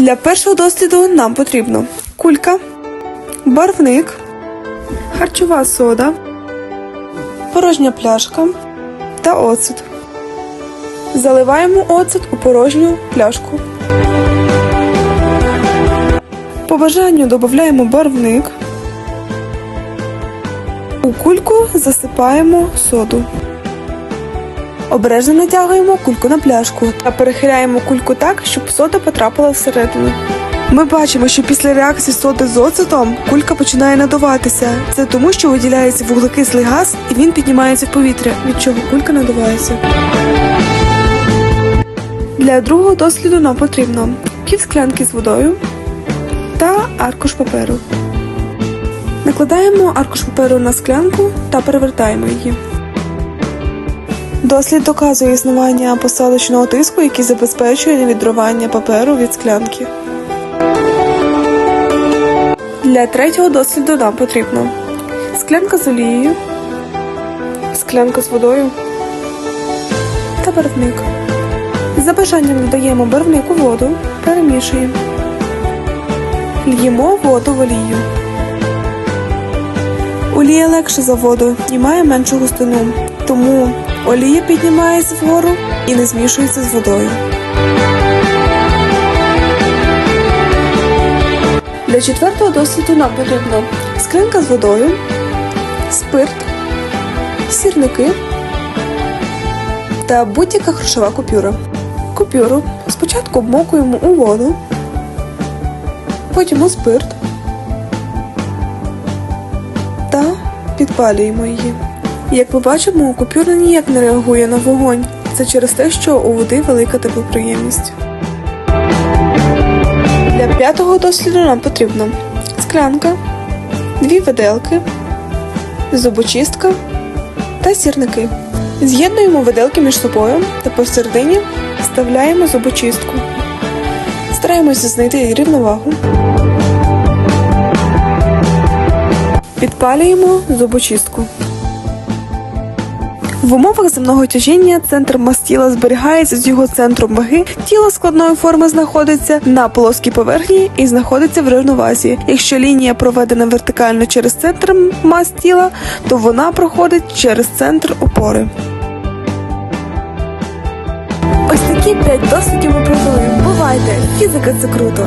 Для першого досліду нам потрібно кулька, барвник, харчова сода, порожня пляшка та оцет. Заливаємо оцет у порожню пляшку. По бажанню додаємо барвник. У кульку засипаємо соду. Обережно натягуємо кульку на пляшку та перехиляємо кульку так, щоб сода потрапила всередину. Ми бачимо, що після реакції соди з оцетом кулька починає надуватися. Це тому, що виділяється вуглекислий газ і він піднімається в повітря, від чого кулька надувається. Для другого досліду нам потрібно пів склянки з водою та аркуш паперу. Накладаємо аркуш паперу на склянку та перевертаємо її. Дослід доказує існування посадочного тиску, який забезпечує невідривання паперу від склянки. Для третього досліду нам потрібно склянка з олією, склянка з водою та барвник. За бажанням додаємо барвник у воду, перемішуємо. Льємо воду в олію. Олія легше за воду і має меншу густину, тому олія піднімається вгору і не змішується з водою. Для четвертого досліду нам потрібно склянка з водою, спирт, сірники та будь-яка грошова купюра. Купюру спочатку обмокуємо у воду, потім у спирт та підпалюємо її. Як ми бачимо, купюра ніяк не реагує на вогонь. Це через те, що у води велика теплоприємність. Для п'ятого досліду нам потрібно склянка, дві виделки, зубочистка та сірники. З'єднуємо виделки між собою та посередині вставляємо зубочистку. Стараємося знайти рівновагу. Підпалюємо зубочистку. В умовах земного тяжіння центр мас тіла зберігається з його центром ваги. Тіло складної форми знаходиться на плоскій поверхні і знаходиться в рівновазі. Якщо лінія проведена вертикально через центр мас тіла, то вона проходить через центр опори. Ось такі п'ять дослідів ми провели. Бувайте! Фізика це круто!